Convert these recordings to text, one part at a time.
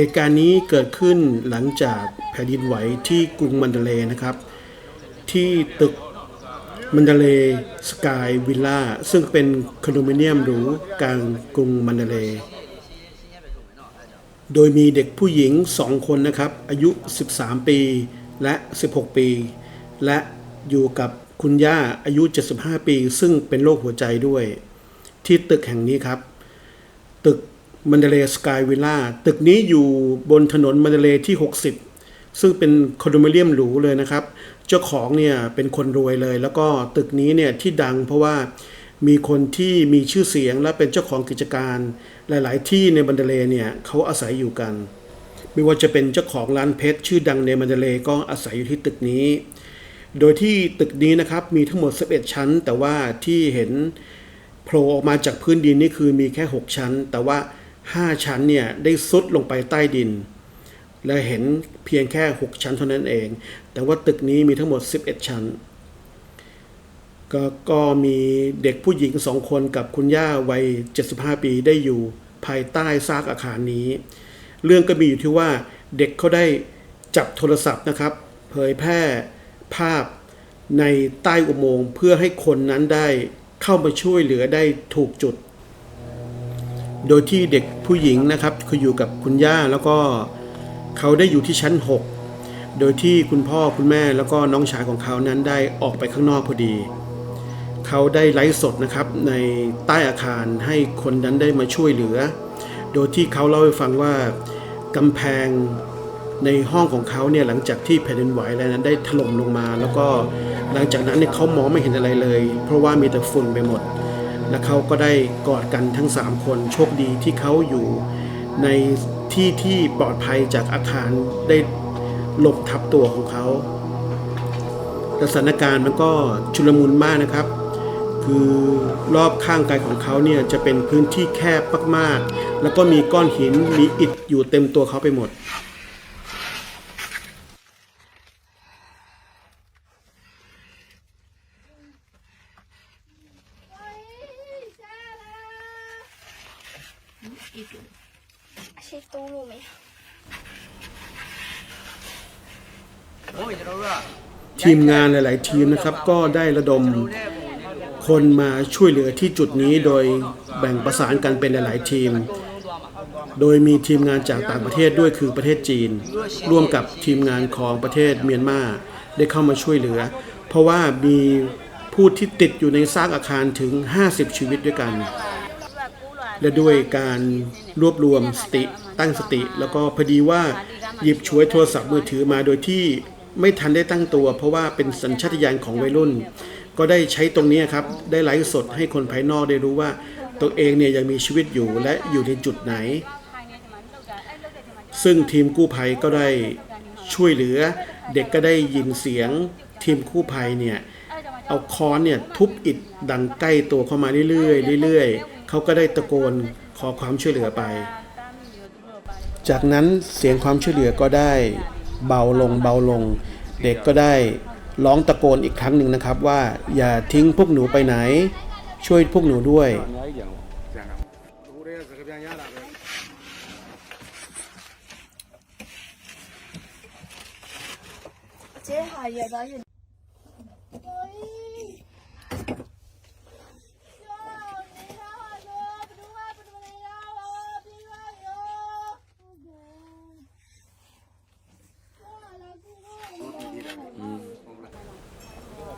เหตุการณ์นี้เกิดขึ้นหลังจากแผ่นดินไหวที่กรุงมันเดเลนะครับ ที่ตึกมันเดเลสกายวิลล่าซึ่งเป็นคอนโดมิเนียมหรูกลางกรุงมันเดเล โดยมีเด็กผู้หญิง 2 คนนะครับ อายุ 13 ปีและ 16 ปี และอยู่กับคุณย่าอายุ 75 ปี ซึ่งเป็นโรคหัวใจด้วย ที่ตึกแห่งนี้ครับ ตึก มันเดเลสกายวิลล่าตึกนี้อยู่บนถนนมันเดเลที่ 60 ซึ่งเป็นคอนโดมิเนียมหรูเลยนะครับ เจ้าของเนี่ยเป็นคนรวยเลย แล้วก็ตึกนี้เนี่ยที่ดังเพราะว่ามีคนที่มีชื่อเสียงและเป็นเจ้าของกิจการหลาย ๆ ที่ในมันเดเลเนี่ยเขาอาศัยอยู่กัน ไม่ว่าจะเป็นเจ้าของร้านเพชรชื่อดังในมันเดเลก็อาศัยอยู่ที่ตึกนี้ โดยที่ตึกนี้นะครับมีทั้งหมด 11 ชั้น แต่ว่าที่เห็นโผล่ออกมาจากพื้นดินนี่คือมีแค่ 6 ชั้น แต่ว่า 5ชั้นเนี่ยได้ซุดลงไปใต้ดิน และเห็นเพียงแค่ 6 ชั้นเท่านั้นเอง แต่ว่าตึกนี้มีทั้งหมด 11 ชั้นก็ก็มีเด็กผู้หญิงสองคนกับคุณย่าวัย 75 ปีได้อยู่ภายใต้ซากอาคารนี้ เรื่องก็มีอยู่ที่ว่าเด็กเขาได้จับโทรศัพท์นะครับ เผยแพร่ภาพในใต้อุโมงค์เพื่อให้คนนั้นได้เข้ามาช่วยเหลือได้ถูกจุด โดยที่เด็กผู้หญิงนะครับคืออยู่กับคุณย่าแล้วก็เขาได้อยู่ที่ชั้น 6 โดยที่คุณพ่อคุณแม่แล้วก็น้องชายของเขานั้นได้ออกไปข้างนอกพอดี เขาได้ไลฟ์สดนะครับในใต้อาคารให้คนนั้นได้มาช่วยเหลือ โดยที่เขาเล่าให้ฟังว่ากำแพงในห้องของเขาเนี่ยหลังจากที่แผ่นดินไหวแล้วนั้นได้ถล่มลงมา แล้วก็หลังจากนั้นเนี่ยเขามองไม่เห็นอะไรเลย เพราะว่ามีแต่ฝุ่นไปหมด และเขาก็ได้กอดกันทั้ง 3 คนโชคดีที่เขาอยู่ในที่ที่ปลอดภัยจากอาคารได้หลบทับตัวของเขาสถานการณ์มันก็ชุลมุนมากนะครับ คือรอบข้างกายของเขาเนี่ยจะเป็นพื้นที่แคบมากๆ แล้วก็มีก้อนหินมีอิฐอยู่เต็มตัวเขาไปหมด เช็ดตู้รู้ไหมทีมงานหลาย ๆ ทีมนะครับก็ได้ระดมคนมาช่วยเหลือที่จุดนี้โดยแบ่งประสานกันเป็นหลาย ๆ ทีม โดยมีทีมงานจากต่างประเทศด้วยคือประเทศจีน ร่วมกับทีมงานของประเทศเมียนมาได้เข้ามาช่วยเหลือ เพราะว่ามีผู้ที่ติดอยู่ในซากอาคารถึง 50 ชีวิตด้วยกัน และด้วยการรวบรวมสติตั้งสติ แล้วก็พอดีว่าหยิบฉวยโทรศัพท์มือถือมาโดยที่ไม่ทันได้ตั้งตัว เพราะว่าเป็นสัญชาตญาณของวัยรุ่น ก็ได้ใช้ตรงนี้ครับ ได้ไลฟ์สดให้คนภายนอกได้รู้ว่าตัวเองเนี่ยยังมีชีวิตอยู่และอยู่ในจุดไหน ซึ่งทีมกู้ภัยก็ได้ช่วยเหลือ เด็กก็ได้ยินเสียงทีมกู้ภัยเนี่ยเอาค้อนเนี่ยทุบอิฐดังใกล้ตัวเข้ามาเรื่อยๆเรื่อยๆ เขาก็ได้ตะโกนขอความช่วยเหลือไป จากนั้นเสียงความช่วยเหลือก็ได้เบาลงเบาลง เด็กก็ได้ร้องตะโกนอีกครั้งหนึ่งนะครับว่า อย่าทิ้งพวกหนูไปไหน ช่วยพวกหนูด้วยเจ๊หายใหญ่บ้าอยู่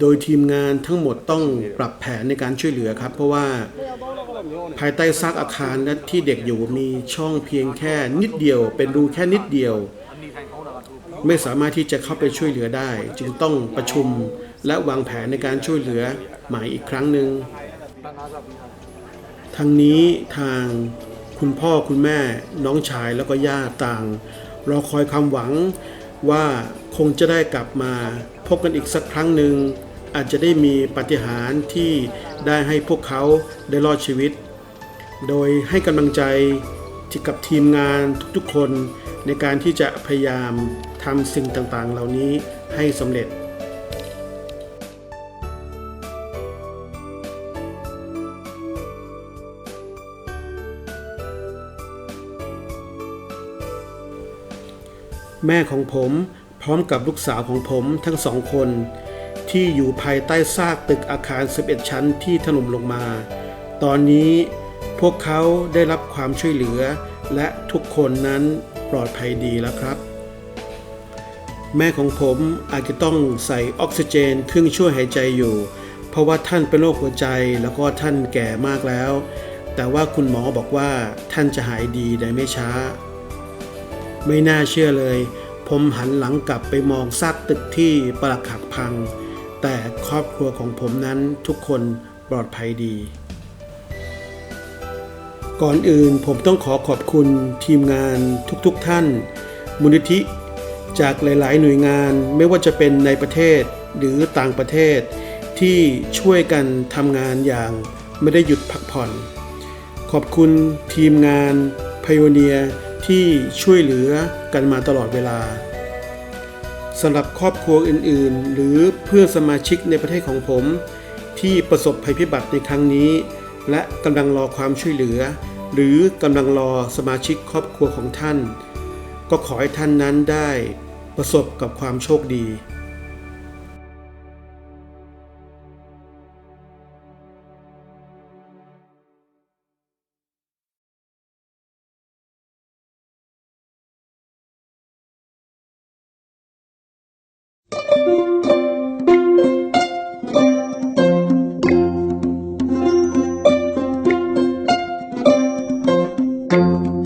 โดยทีมงานทั้งหมดต้องปรับแผนในการช่วยเหลือครับ เพราะว่าภายใต้ซากอาคารนั้นที่เด็กอยู่มีช่องเพียงแค่นิดเดียว เป็นรูแค่นิดเดียว ไม่สามารถที่จะเข้าไปช่วยเหลือได้ จึงต้องประชุมและวางแผนในการช่วยเหลือใหม่อีกครั้งหนึ่งทางนี้ทางคุณพ่อคุณแม่น้องชายแล้วก็ย่าต่าง รอคอยความหวัง ว่าคงจะได้กลับมาพบกันอีกสักครั้งหนึ่ง อาจจะได้มีปาฏิหาริย์ที่ได้ให้พวกเขาได้รอดชีวิต โดยให้กำลังใจที่กับทีมงานทุกๆคนในการที่จะพยายามทำสิ่งต่างๆ เหล่านี้ให้สำเร็จ แม่ของผมพร้อมกับลูกสาวของผมทั้งสองคน ที่อยู่ภายใต้ซากตึกอาคาร 11 ชั้นที่ถล่มลงมา ตอนนี้พวกเขาได้รับความช่วยเหลือ และทุกคนนั้นปลอดภัยดีแล้วครับ แม่ของผมอาจจะต้องใส่ออกซิเจนเครื่องช่วยหายใจอยู่ เพราะว่าท่านเป็นโรคหัวใจแล้วก็ท่านแก่มากแล้ว แต่ว่าคุณหมอบอกว่าท่านจะหายดีในไม่ช้า ไม่น่าเชื่อเลย ผมหันหลังกลับไปมองซากตึกที่ปรักหักพัง แต่ครอบครัวของผมนั้นทุกคนปลอดภัยดี ก่อนอื่นผมต้องขอขอบคุณทีมงานทุกๆทท่าน มูลนิธิจากหลาย ๆ หน่วยงานไม่ว่าจะเป็นในประเทศหรือต่างประเทศ ที่ช่วยกันทำงานอย่างไม่ได้หยุดพักผ่อน ขอบคุณทีมงานพ i o เนีย ที่ช่วยเหลือกันมาตลอดเวลาสำหรับครอบครัวอื่นๆ หรือเพื่อนสมาชิกในประเทศของผม ที่ประสบภัยพิบัติในครั้งนี้ และกำลังรอความช่วยเหลือ หรือกำลังรอสมาชิกครอบครัวของท่าน ก็ขอให้ท่านนั้นได้ประสบกับความโชคดี Música